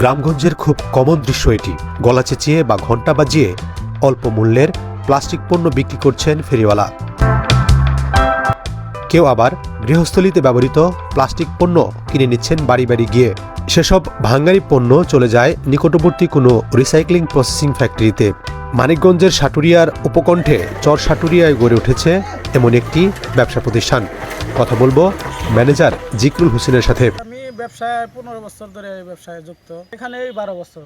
গ্রামগঞ্জের খুব কমন দৃশ্য এটি। গলা চেঁচিয়ে বা ঘণ্টা বাজিয়ে অল্প মূল্যের প্লাস্টিক পণ্য বিক্রি করছেন ফেরিওয়ালা। কেউ আবার গৃহস্থলিতে ব্যবহৃত প্লাস্টিক পণ্য কিনে নিচ্ছেন বাড়ি বাড়ি গিয়ে। সেসব ভাঙ্গারি পণ্য চলে যায় নিকটবর্তী কোনো রিসাইক্লিং প্রসেসিং ফ্যাক্টরিতে। মানিকগঞ্জের সাটুরিয়ার উপকণ্ঠে চর সাটুরিয়ায় গড়ে উঠেছে এমন একটি ব্যবসা প্রতিষ্ঠান। কথা বলব ম্যানেজার জিকরুল হোসেনের সাথে। ব্যবসায় পনেরো বছর ধরে এই ব্যবসায় যুক্ত। এখানে এই বারো বছর।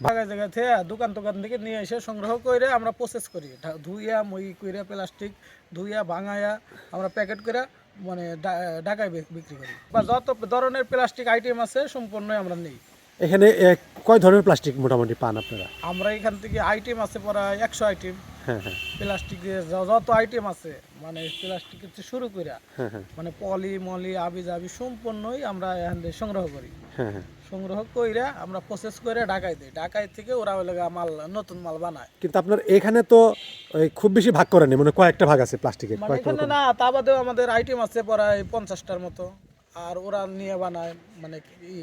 জায়গায় জায়গায় থেকে দোকান টোকান থেকে নিয়ে এসে সংগ্রহ করে আমরা প্রসেস করি। ধুইয়া মই কইরা প্লাস্টিক ধুইয়া ভাঙায়া আমরা প্যাকেট করে মানে ঢাকায় বিক্রি করি। বা যত ধরনের প্লাস্টিক আইটেম আছে সম্পূর্ণই আমরা নেই। এখানে কয় ধরনের প্লাস্টিক মোটামুটি পান আপনারা? আমরা এখান থেকে আইটেম আছে প্রায় একশো আইটেম প্লাস্টিকের যত আইটেম আছে মানে প্লাস্টিকের শুরু করে হ্যাঁ হ্যাঁ। মানে পলি মলি আবি জাবি সম্পূর্ণই আমরা এখান থেকে সংগ্রহ করি। হ্যাঁ হ্যাঁ। সংগ্রহ কইরা আমরা প্রসেস করে ঢাকায় দিই। ঢাকায় থেকে ওরা ওই মাল নতুন মাল বানায়। কিন্তু আপনার এখানে তো খুব বেশি ভাগ করেনি মানে কয়েকটা ভাগ আছে প্লাস্টিকের মানে এখানে না তা বাদেও আমাদের আইটেম আছে প্রায় পঞ্চাশটার মতো। আর ওরা নিয়ে বানায় মানে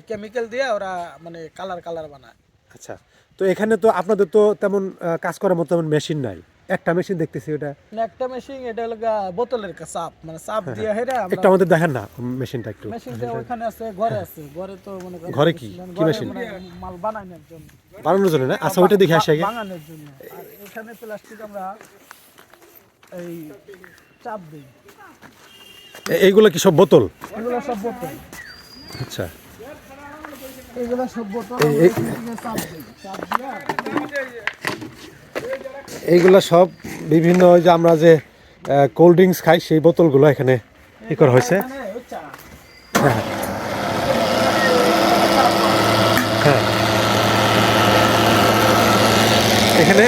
কেমিক্যাল দিয়ে ওরা মানে কালার কালার বানায়। আচ্ছা। তো এখানে তো আপনাদের তো তেমন কাজ করার মতো তেমন মেশিন নাই। একটা মেশিন দেখতেছি ওটা। একটা মেশিন এটা হলো বোতলের চাপ মানে চাপ দিয়ে হেরা আমরা একটু আমাদের দেখেন না মেশিনটা একটু। মেশিনটা ওখানে আছে ঘরে আছে। ঘরে তো মনে করেন ঘরে কি? মানে কি মেশিন? মাল বানানোর জন্য। বানানোর জন্য না? আচ্ছা ওইটা দেখে আসি আগে। বানানোর জন্য। আর এখানে প্লাস্টিক আমরা এই চাপ দিই। এইগুলো কি সব বোতল? এগুলো সব বোতল। আচ্ছা। এগুলো সব বোতল চাপ দিই। চাপ দিয়ে এইগুলো সব বিভিন্ন ওই যে আমরা যে কোল্ড ড্রিঙ্কস খাই সেই বোতলগুলো এখানে ই করা হয়েছে। এখানে হ্যাঁ। হ্যাঁ এখানে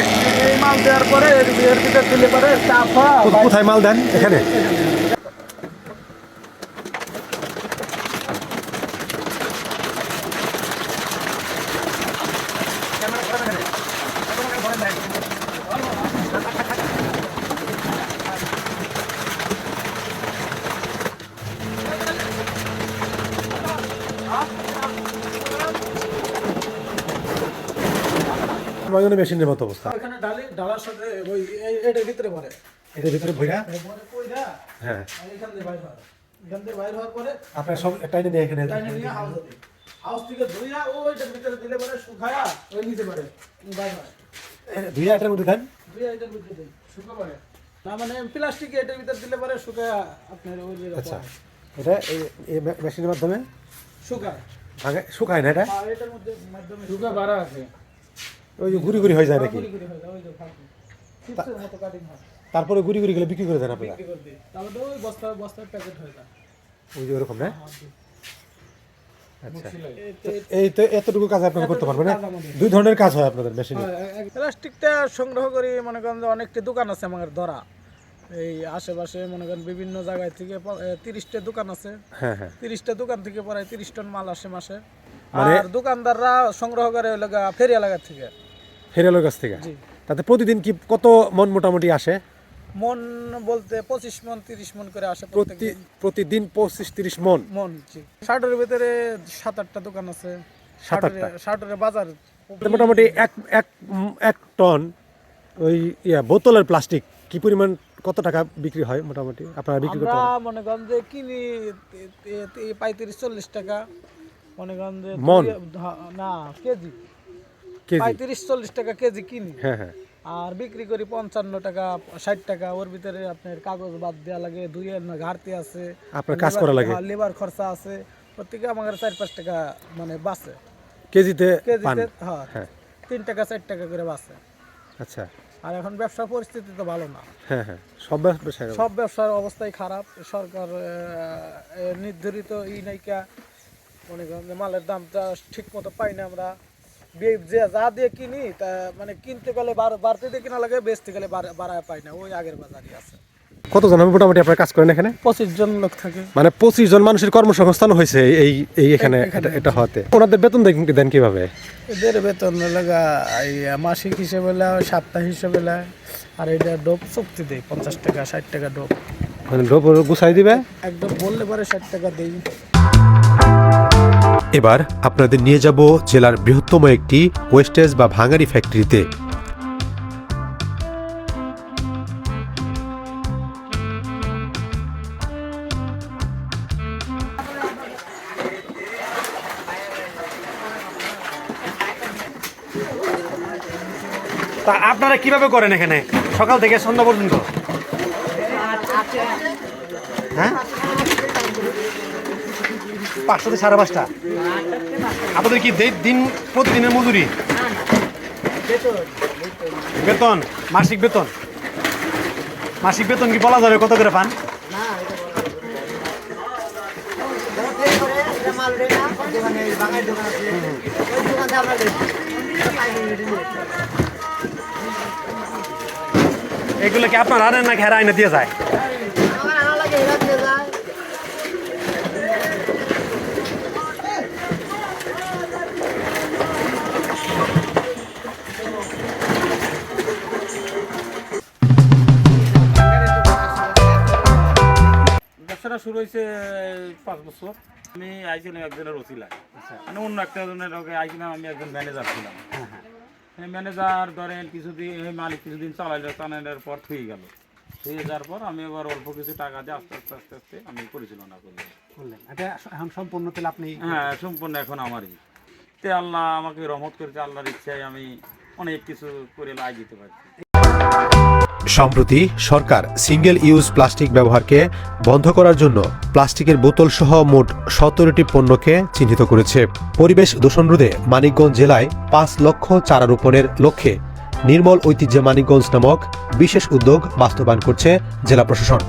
এই মাল দেওয়ার পরে এর এর ভিতর পরে চাপ। কোথায় মাল দেন? এখানে। নয়নের মেশিনের মতো অবস্থা। ওখানে ডালি ডালার সাথে ওই এটার ভিতরে এটার ভিতরে ভইরা হ্যাঁ। এখান দিয়ে বাইর হয়। এখান দিয়ে বাইর হওয়ার পরে আপনার সব টাইনে নিয়ে এখানে টাইনে নিয়ে হাউসে হাউস থেকে ধুইয়া ওইটার ভিতরে দিলে পরে শুকায়া ওই নিতে পারে বাইর হয়। দুই এটার মধ্যে দেন। ধুইয়া এটার ভিতরে দিই শুকা পারে না মানে প্লাস্টিক এটার ভিতরে দিলে পরে শুকায়া আপনার ওই জায়গা আচ্ছা। এটা এই মেশিনের মাধ্যমে? শুকায়। শুকায় না এটা? আর এটার মধ্যে মাধ্যমে শুকা বাড়া আছে। ওই যে গুড়ি গুড়ি হয়ে যায় নাকি? গুড়ি গুড়ি হয়ে যায় ওই যে ফাঁকি চিপসের মতো কাটিং হয়। তারপরে গুড়ি গুড়ি গুলো বিক্রি করে দেন আপনারা? ওই বস্তা বস্তার প্যাকেট হয়ে যায়। ওই যে ওরকম না? আচ্ছা। এই তো এতটুকু কাজ আপনারা করতে পারবেন। দুই ধরনের কাজ হয় আপনাদের মেশিনে প্লাস্টিকটা সংগ্রহ করি মনে করেন যে অনেকটি দোকান আছে আমাদের ধরা। এই আশেপাশে মনে করেন বিভিন্ন জায়গায় থেকে তিরিশটা দোকান আছে। হ্যাঁ হ্যাঁ। তিরিশটা দোকান থেকে প্রায় তিরিশ টন মাল আসে মাসে। মানে- আর দোকানদাররা সংগ্রহ করে ফেরিয়া লাগা ফেরি এলাকার থেকে। ফেরিয়ালের কাছ থেকে? তাতে প্রতিদিন কি কত মন মোটামুটি আসে? মন বলতে পঁচিশ মন তিরিশ মন করে আসে প্রতি প্রতিদিন পঁচিশ তিরিশ মন? মন শার্টের ভিতরে সাত আটটা দোকান আছে। সাত আটটা? বাজার মোটামুটি এক এক এক টন ওই ইয়া বোতলের প্লাস্টিক কি পরিমাণ কত টাকা বিক্রি হয় মোটামুটি? আপনারা বিক্রি করতে আমরা মনে করেন যে কিনি পঁয়ত্রিশ চল্লিশ টাকা। মনে করেন যে মন? না কেজি। পঁয়ত্রিশ চল্লিশ টাকা কেজি কিনি। হ্যাঁ হ্যাঁ। আর বিক্রি করি পঞ্চান্ন টাকা ষাট টাকা। ওর ভিতরে আপনার কাগজ বাদ দেওয়া লাগে ঘাটতি আছে। আপনার কাজ করা লাগে। লেবার খরচা আছে। প্রত্যেকে আমার চার পাঁচ টাকা মানে বাঁচে। কেজিতে কেজিতে হ্যাঁ হ্যাঁ। তিন টাকা চার টাকা করে বাঁচে। আচ্ছা। আর এখন ব্যবসা পরিস্থিতি তো ভালো না। হ্যাঁ হ্যাঁ। সব ব্যবসা সব ব্যবসার অবস্থাই খারাপ। সরকার নির্ধারিত ই নাইকা মনে করেন মালের দামটা ঠিক মতো পাই না আমরা। যে যা দিয়ে কিনি তা মানে কিনতে গেলে বাড়তে দিয়ে কিনা লাগে বেচতে গেলে বাড়- বাড়ায় পাই না ওই আগের বাজারই আছে। কতজন? আমি মোটামুটি আপনার কাজ করেন এখানে? পঁচিশ জন লোক থাকে। মানে পঁচিশ জন মানুষের কর্মসংস্থান হয়েছে এই এই এখানে এটা- হওয়াতে। ওনাদের বেতন দেন- কীভাবে? এদের বেতন লাগা এই মাসিক হিসেবে সাপ্তাহ হিসেবে লয় আর এটা ডোপ চুক্তি দেয় পঞ্চাশ টাকা ষাট টাকা ডোপ। মানে লোক গুছাই দিবে? একদম বললে পরে ষাট টাকা দেই। এবার আপনাদের নিয়ে যাব জেলার বৃহত্তম একটি ওয়েস্টেজ বা ভাঙারি ফ্যাক্টরিতে। তা আপনারা কীভাবে করেন এখানে? সকাল থেকে সন্ধ্যা পর্যন্ত? হ্যাঁ? পাঁচশো থেকে সাড়ে পাঁচটা। আপনাদের কি দিন প্রতিদিনের মজুরি? বেতন, মাসিক বেতন। মাসিক বেতন কি বলা যাবে? কত করে পান? এগুলো কি আপনার আনেন না ঘেরা আইনে দিয়ে যায়? ব্যবসাটা শুরু হয়েছে পাঁচ বছর। আমি আইছিলাম একজনের ওসিলা মানে অন্য একটা জনের আইছিলাম আমি একজন ম্যানেজার ছিলাম। এই ম্যানেজার ধরেন কিছুদিন মালিক কিছুদিন চালাইলো চালানোর পর থুয়ে গেল। থুয়ে যাওয়ার পর আমি এবার অল্প কিছু টাকা দিয়ে আস্তে আস্তে আস্তে আস্তে আমি পরিচালনা করলাম। বললেন এটা এখন সম্পূর্ণ তাহলে আপনি হ্যাঁ সম্পূর্ণ এখন আমারই। তে আল্লাহ আমাকে রহমত করেছে আল্লাহর ইচ্ছায় আমি অনেক কিছু করে লাই দিতে পারছি। সম্প্রতি সরকার সিঙ্গেল ইউজ প্লাস্টিক ব্যবহারকে বন্ধ করার জন্য প্লাস্টিকের বোতল সহ মোট সতেরোটি পণ্যকে চিহ্নিত করেছে। পরিবেশ দূষণ রোধে মানিকগঞ্জ জেলায় পাঁচ লক্ষ চারা রোপণের লক্ষ্যে নির্মল ঐতিহ্য মানিকগঞ্জ নামক বিশেষ উদ্যোগ বাস্তবায়ন করছে জেলা প্রশাসন।